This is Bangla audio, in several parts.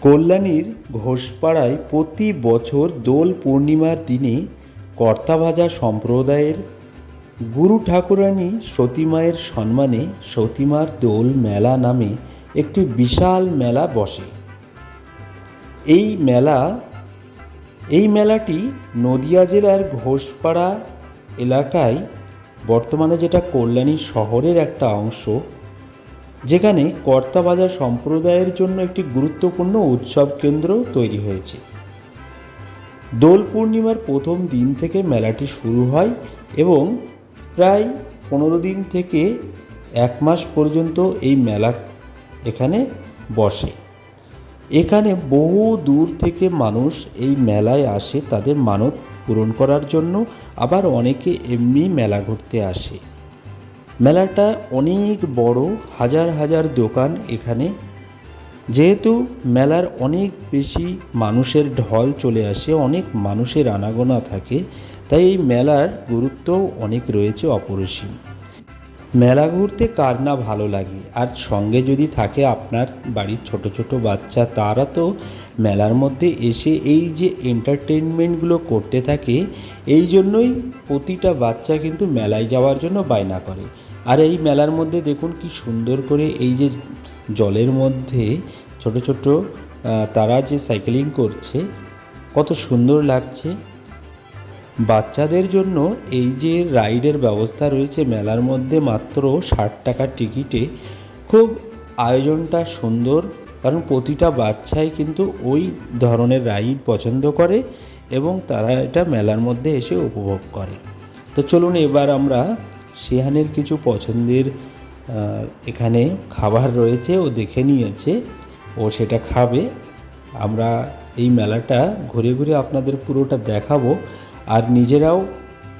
কল্যাণীর ঘোষপাড়ায় প্রতি বছর দোল পূর্ণিমার দিনে কর্তাভাজা সম্প্রদায়ের গুরু ঠাকুরানী সতীমায়ের সম্মানে সতীমার দোল মেলা নামে একটি বিশাল মেলা বসে। এই মেলা, এই মেলাটি নদিয়া জেলার ঘোষপাড়া এলাকায় বর্তমানে যেটা কল্যাণী শহরের একটা অংশ যেখানে কর্তাবাজার সম্প্রদায়ের জন্য একটি গুরুত্বপূর্ণ উৎসব কেন্দ্র তৈরি হয়েছে। দোল পূর্ণিমার প্রথম দিন থেকে মেলাটি শুরু হয় এবং প্রায় পনেরো দিন থেকে এক মাস পর্যন্ত এই মেলা এখানে বসে। এখানে বহু দূর থেকে মানুষ এই মেলায় আসে, তাদের মানত পূরণ করার জন্য। আবার অনেকে এমনি মেলা ঘুরতে আসে। মেলাটা অনেক বড়, হাজার হাজার দোকান এখানে। যেহেতু মেলার অনেক বেশি মানুষের ঢল চলে আসে, অনেক মানুষের আনাগোনা থাকে, তাই এই মেলার গুরুত্বও অনেক রয়েছে অপরিসীম। মেলা ঘুরতে কার না ভালো লাগে? আর সঙ্গে যদি থাকে আপনার বাড়ির ছোট ছোট বাচ্চা, তারা তো মেলার মধ্যে এসে এই যে এন্টারটেনমেন্টগুলো করতে থাকে, এই জন্যই প্রতিটা বাচ্চা কিন্তু মেলায় যাওয়ার জন্য বায়না করে। আর এই মেলার মধ্যে দেখুন কি সুন্দর করে এই যে জলের মধ্যে ছোট ছোট তারা যে সাইকেলিং করছে, কত সুন্দর লাগছে। বাচ্চাদের জন্য এই যে রাইডের ব্যবস্থা রয়েছে মেলার মধ্যে মাত্র ষাট টাকার টিকিটে, খুব আয়োজনটা সুন্দর, কারণ প্রতিটা বাচ্চাই কিন্তু ওই ধরনের রাইড পছন্দ করে এবং তারা এটা মেলার মধ্যে এসে উপভোগ করে। তো চলুন এবার আমরা সেহানের কিছু পছন্দের এখানে খাবার রয়েছে, ও দেখে নিয়েছে, ও সেটা খাবে আমরা এই মেলাটা ঘুরে ঘুরে আপনাদের পুরোটা দেখাবো, আর নিজেরাও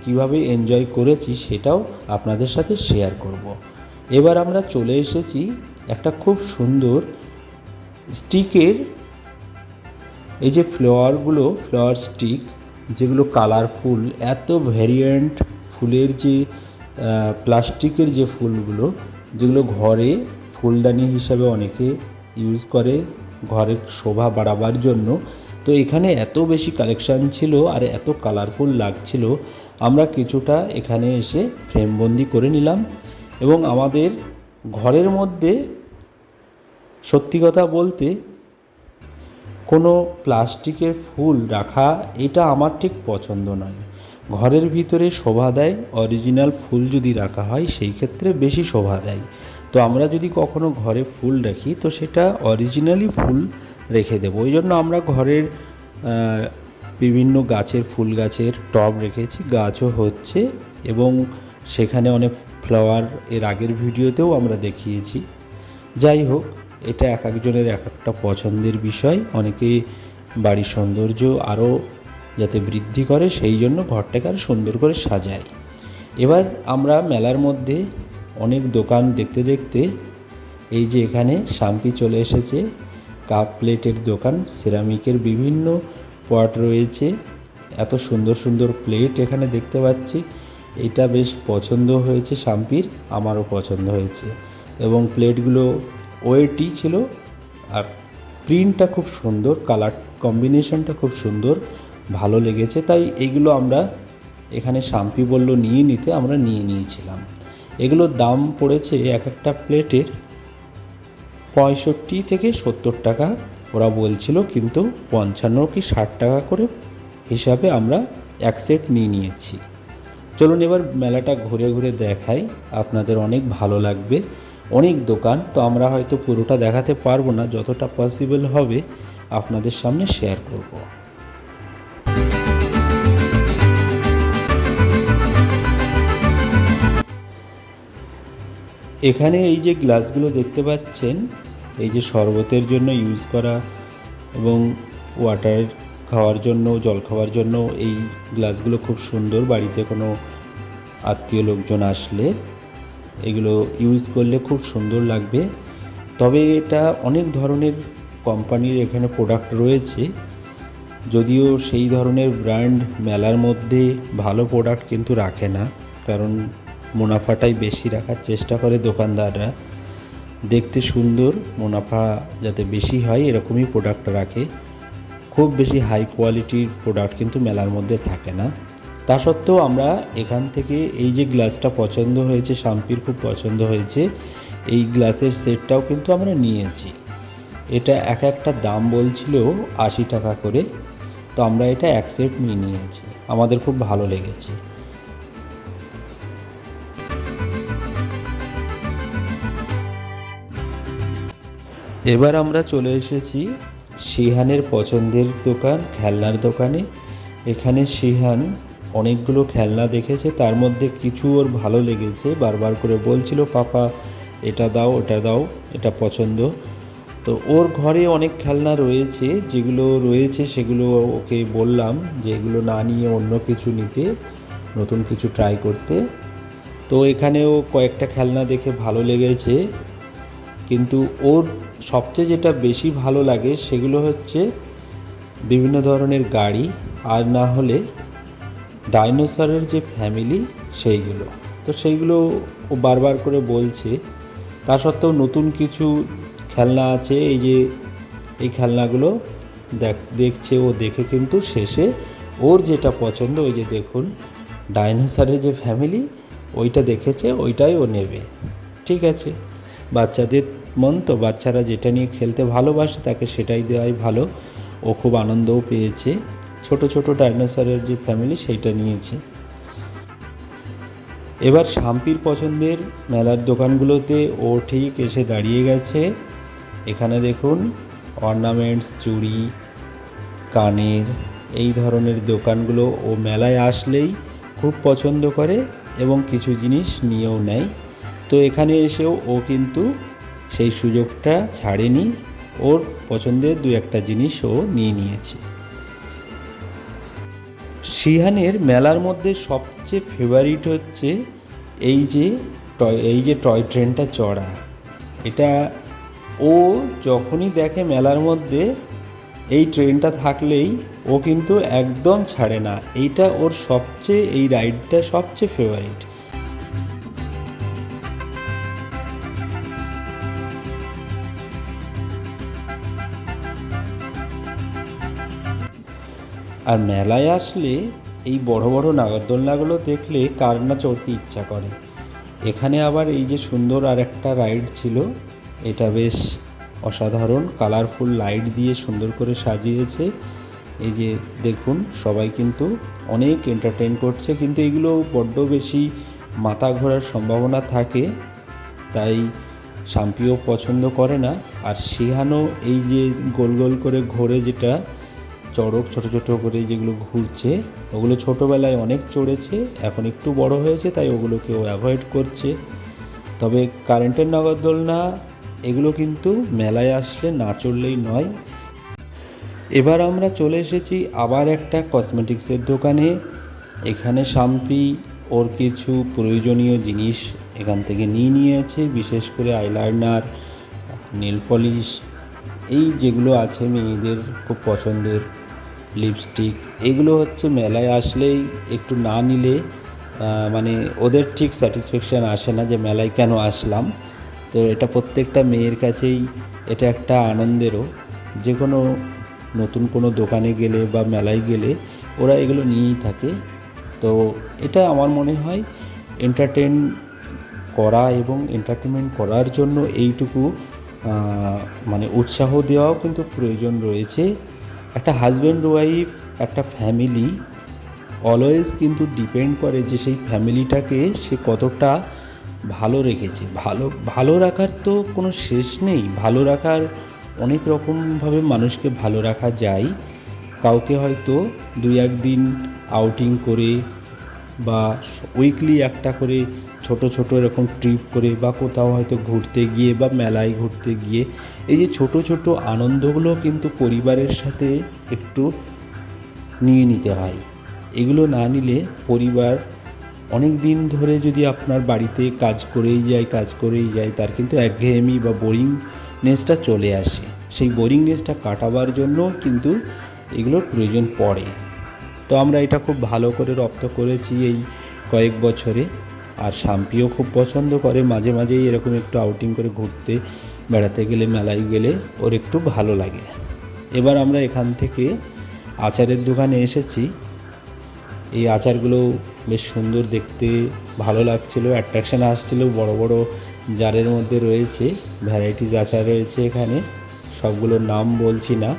কীভাবে এনজয় করেছি সেটাও আপনাদের সাথে শেয়ার করব। এবার আমরা চলে এসেছি একটা খুব সুন্দর স্টিকের, এই যে ফ্লাওয়ারগুলো, ফ্লাওয়ার স্টিক, যেগুলো কালারফুল এত ভ্যারিয়েন্ট ফুলের যে প্লাস্টিকের যে ফুলগুলো, যেগুলো ঘরে ফুলদানি হিসাবে অনেকে ইউজ করে ঘরের শোভা বাড়াবার জন্য। তো এখানে এত বেশি কালেকশান ছিল আর এত কালারফুল লাগছিল, আমরা কিছুটা এখানে এসে ফ্রেমবন্দি করে নিলাম। এবং আমাদের ঘরের মধ্যে সত্যি কথা বলতে কোনো প্লাস্টিকের ফুল রাখা এটা আমার ঠিক পছন্দ নয়। ঘরের ভিতরে শোভা দেয় অরিজিনাল ফুল যদি রাখা হয়, সেই ক্ষেত্রে বেশি শোভা দেয়। তো আমরা যদি কখনো ঘরে ফুল রাখি, তো সেটা অরিজিনালি ফুল রেখে দেবো। ওই জন্য আমরা ঘরের বিভিন্ন গাছের, ফুল গাছের টব রেখেছি, গাছও হচ্ছে এবং সেখানে অনেক ফ্লাওয়ার এর আগের ভিডিওতেও আমরা দেখিয়েছি। যাই হোক, এটা এক একজনের এক একটা পছন্দের বিষয়। অনেকে বাড়ির সৌন্দর্য আরও যাতে বৃদ্ধি করে, সেই জন্য ঘরটাকে আর সুন্দর করে সাজায়। এবার আমরা মেলার মধ্যে অনেক দোকান দেখতে দেখতে এই যে এখানে শাম্পি চলে এসেছে। কাপ প্লেটের দোকান, সিরামিকের বিভিন্ন পট রয়েছে। এত সুন্দর সুন্দর প্লেট এখানে দেখতে পাচ্ছি। এটা বেশ পছন্দ হয়েছে শাম্পির, আমারও পছন্দ হয়েছে। এবং প্লেটগুলো ওয়েটি ছিল, আর প্রিন্টটা খুব সুন্দর, কালার কম্বিনেশনটা খুব সুন্দর। ভালো লেগেছে, তাই এগুলো আমরা এখানে শাম্পি বলল নিয়ে নিতে আমরা নিয়ে নিয়েছিলাম। এগুলোর দাম পড়েছে এক একটা প্লেটের পঁয়ষট্টি থেকে সত্তর টাকা, ওরা বলছিল কিন্তু পঞ্চান্ন কি ষাট টাকা করে হিসাবে আমরা এক সেট নিয়ে নিয়েছি। চলুন এবার মেলাটা ঘুরে ঘুরে দেখাই, আপনাদের অনেক ভালো লাগবে। অনেক দোকান, তো আমরা হয়তো পুরোটা দেখাতে পারব না, যতটা পসিবল হবে আপনাদের সামনে শেয়ার করব। এখানে এই যে গ্লাসগুলো দেখতে পাচ্ছেন, এই যে শরবতের জন্য ইউজ করা এবং ওয়াটার খাওয়ার জন্য, জল খাওয়ার জন্য এই গ্লাসগুলো খুব সুন্দর। বাড়িতে কোনো আত্মীয় লোকজন আসলে এগুলো ইউজ করলে খুব সুন্দর লাগবে। তবে এটা অনেক ধরনের কোম্পানির এখানে প্রোডাক্ট রয়েছে। যদিও সেই ধরনের ব্র্যান্ড মেলার মধ্যে ভালো প্রোডাক্ট কিন্তু রাখে না, কারণ মুনাফাটাই বেশি রাখার চেষ্টা করে দোকানদাররা। দেখতে সুন্দর, মুনাফা যাতে বেশি হয় এরকমই প্রোডাক্ট রাখে। খুব বেশি হাই কোয়ালিটির প্রোডাক্ট কিন্তু মেলার মধ্যে থাকে না। তা সত্ত্বেও আমরা এখান থেকে এই যে গ্লাসটা পছন্দ হয়েছে, শাম্পির খুব পছন্দ হয়েছে, এই গ্লাসের সেটটাও কিন্তু আমরা নিয়েছি। এটা এক একটা দাম বলছিল আশি টাকা করে, তো আমরা এটা এক সেট নিয়ে নিয়েছি। আমাদের খুব ভালো লেগেছে। এবার আমরা চলে এসেছি সিহানের পছন্দের দোকান, খেলনার দোকানে। এখানে সিহান অনেকগুলো খেলনা দেখেছে, তার মধ্যে কিছু ওর ভালো লেগেছে। বারবার করে বলছিল, পাপা, এটা দাও, ওটা দাও, এটা পছন্দ। তো ওর ঘরে অনেক খেলনা রয়েছে, যেগুলো রয়েছে সেগুলো ওকে বললাম যে এগুলো না নিয়ে অন্য কিছু নিতে, নতুন কিছু ট্রাই করতে। তো এখানেও কয়েকটা খেলনা দেখে ভালো লেগেছে। কিন্তু ওর সবচেয়ে যেটা বেশি ভালো লাগে সেগুলো হচ্ছে বিভিন্ন ধরনের গাড়ি আর না হলে ডাইনোসরের যে ফ্যামিলি সেইগুলো। তো সেইগুলো ও বারবার করে বলছে। তা সত্ত্বেও নতুন কিছু খেলনা আছে, এই যে এই খেলনাগুলো দেখ, দেখছে ও দেখে কিন্তু শেষে ওর যেটা পছন্দ, ওই যে দেখুন ডাইনোসরের যে ফ্যামিলি, ওইটা দেখেছে, ওইটাই ও নেবে। ঠিক আছে? বাচ্চাদের মন, তো বাচ্চারা যেটা নিয়ে খেলতে ভালোবাসে তাকে সেটাই দেওয়াই ভালো। ও খুব আনন্দও পেয়েছে। ছোট ছোট ডাইনোসরের যে ফ্যামিলি সেইটা নিয়েছে। এবার শাম্পির পছন্দের মেলার দোকানগুলোতে ও ঠিক এসে দাঁড়িয়ে গেছে। এখানে দেখুন অর্নামেন্টস চুড়ি, কানের, এই ধরনের দোকানগুলো ও মেলায় আসলেই খুব পছন্দ করে এবং কিছু জিনিস নিয়েও নেয়। তো এখানে এসেও ও কিন্তু সেই সুযোগটা ছাড়েনি। ওর পছন্দের দু একটা জিনিস ও নিয়ে নিয়েছে। সিহানের মেলার মধ্যে সবচেয়ে ফেভারিট হচ্ছে এই যে টয়, এই যে টয় ট্রেনটা চড়া। এটা ও যখনই দেখে মেলার মধ্যে এই ট্রেনটা থাকলেই ও কিন্তু একদম ছাড়ে না। এইটা ওর সবচেয়ে, এই রাইডটা সবচেয়ে ফেভারিট আর মেলায় আসলে এই বড় বড় নাগরদোলনাগুলো দেখলে কার না চড়তে ইচ্ছা করে। এখানে আবার এই যে সুন্দর আর একটা রাইড ছিল, এটা বেশ অসাধারণ, কালারফুল লাইট দিয়ে সুন্দর করে সাজিয়েছে। এই যে দেখুন, সবাই কিন্তু অনেক এন্টারটেন করছে, কিন্তু এগুলো বড্ড বেশি মাথা ঘোরার সম্ভাবনা থাকে, তাই শাম্পিও পছন্দ করে না। আর সিহানও এই যে গোল গোল করে ঘোরে যেটা চড়ক ছোট ছোট করে যেগুলো ঘুরছে, ওগুলো ছোটোবেলায় অনেক চড়েছে, এখন একটু বড় হয়েছে, তাই ওগুলোকে ও অ্যাভয়েড করছে। তবে কারেন্টের নাগরদোলনা এগুলো কিন্তু মেলায় আসলে না চললেই নয়। এবার আমরা চলে এসেছি আবার একটা কসমেটিক্সের দোকানে। এখানে শাম্পি ওর কিছু প্রয়োজনীয় জিনিস এখান থেকে নিয়ে নিয়েছে, বিশেষ করে আইলাইনার নেল পলিশ এই যেগুলো আছে মেয়েদের খুব পছন্দের লিপস্টিক এগুলো হচ্ছে মেলায় আসলেই একটু না নিলে মানে ওদের ঠিক স্যাটিসফ্যাকশান আসে না যে মেলায় কেন আসলাম। তো এটা প্রত্যেকটা মেয়ের কাছেই এটা একটা আনন্দেরও। যে কোনো নতুন কোনো দোকানে গেলে বা মেলায় গেলে ওরা এগুলো নিয়েই থাকে। তো এটা আমার মনে হয় এন্টারটেন করা এবং এন্টারটেনমেন্ট করার জন্য এইটুকু মানে উৎসাহ দেওয়াও কিন্তু প্রয়োজন রয়েছে। একটা হাজব্যান্ড ওয়াইফ একটা ফ্যামিলি অলওয়েজ কিন্তু ডিপেন্ড করে যে সেই ফ্যামিলিটাকে সে কতটা ভালো রেখেছে। ভালো ভালো রাখার তো কোনো শেষ নেই। ভালো রাখার অনেক রকমভাবে মানুষকে ভালো রাখা যায়। কাউকে হয়তো দুই একদিন আউটিং করে বা উইকলি একটা করে ছোট ছোট এরকম ট্রিপ করে বা কোথাও হয়তো ঘুরতে গিয়ে বা মেলায় ঘুরতে গিয়ে, এই যে ছোট ছোট আনন্দগুলো কিন্তু পরিবারের সাথে একটু নিয়ে নিতে হয়। এগুলো না নিলে পরিবার অনেক দিন ধরে যদি আপনার বাড়িতে কাজ করেই যায়, কাজ করেই যায়, তার কিন্তু একঘেয়েমি বা বোরিংনেসটা চলে আসে। সেই বোরিংনেসটা কাটাবার জন্য কিন্তু এগুলোর প্রয়োজন পড়ে। তো আমরা এটা খুব ভালো করে রপ্ত করেছি এই কয়েক বছরে। আর শাম্পিও খুব পছন্দ করে। মাঝে মাঝেই এরকম একটু আউটিং করে ঘুরতে, বেড়াতে গেলে, মেলায় গেলে ওর একটু ভালো লাগে। এবার আমরা এখান থেকে আচারের দোকানে এসেছি। এই আচারগুলো বেশ সুন্দর দেখতে, ভালো লাগছিল অ্যাট্রাকশন আসছিল, বড় বড় জারের মধ্যে রয়েছে ভ্যারাইটিস আচার রয়েছে এখানে। সবগুলোর নাম বলছি না,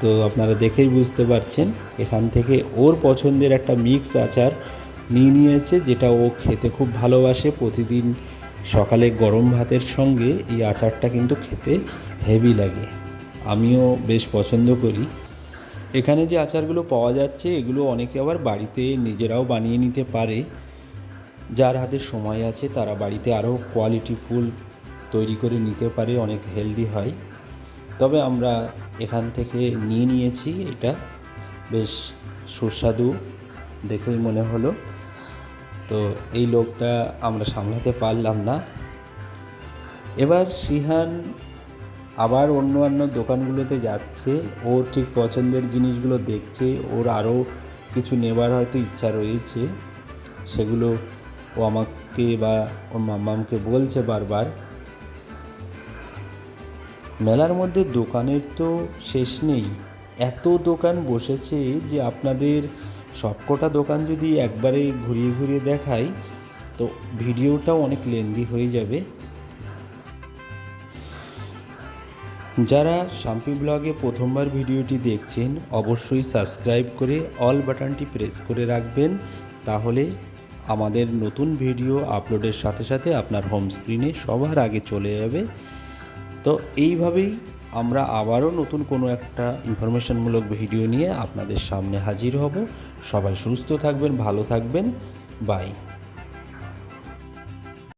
তো আপনারা দেখেই বুঝতে পারছেন। এখান থেকে ওর পছন্দের একটা মিক্স আচার নিয়ে নিয়েছে, যেটা ও খেতে খুব ভালোবাসে। প্রতিদিন সকালে গরম ভাতের সঙ্গে এই আচারটা কিন্তু খেতে হেভি লাগে। আমিও বেশ পছন্দ করি। এখানে যে আচারগুলো পাওয়া যাচ্ছে, এগুলো অনেকে আবার বাড়িতে নিজেরাও বানিয়ে নিতে পারে। যার হাতে সময় আছে, তারা বাড়িতে আরও কোয়ালিটি ফুল তৈরি করে নিতে পারে, অনেক হেলদি হয়। তবে আমরা এখান থেকে নিয়ে নিয়েছি এটা। বেশ সুস্বাদু, দেখেই মনে হলো। তো এই লোকটা আমরা সামলাতে পারলাম না। এবার সিহান আবার অন্য অন্য দোকানগুলোতে যাচ্ছে ওর ঠিক পছন্দের জিনিসগুলো দেখছে, ওর আরও কিছু নেবার হয়তো ইচ্ছা রয়েছে, সেগুলো ও আমাকে বা ওর মাম্মামকে বলছে বারবার। মেলার মধ্যে দোকানের তো শেষ নেই, এত দোকান বসেছে যে আপনাদের সবকটা দোকান যদি একবারে ঘুরিয়ে ঘুরিয়ে দেখাই, তো ভিডিওটাও অনেক লেন্দি হয়ে যাবে। যারা শাম্পি ব্লগে প্রথমবার ভিডিওটি দেখছেন, অবশ্যই সাবস্ক্রাইব করে অল বাটনটি প্রেস করে রাখবেন, তাহলে আমাদের নতুন ভিডিও আপলোডের সাথে সাথে আপনার হোম স্ক্রিনে সবার আগে চলে যাবে। তো এইভাবেই আমরা আবারও নতুন কোনো একটা ইনফরমেশনমূলক ভিডিও নিয়ে আপনাদের সামনে হাজির হব। সবাই সুস্থ থাকবেন, ভালো থাকবেন। বাই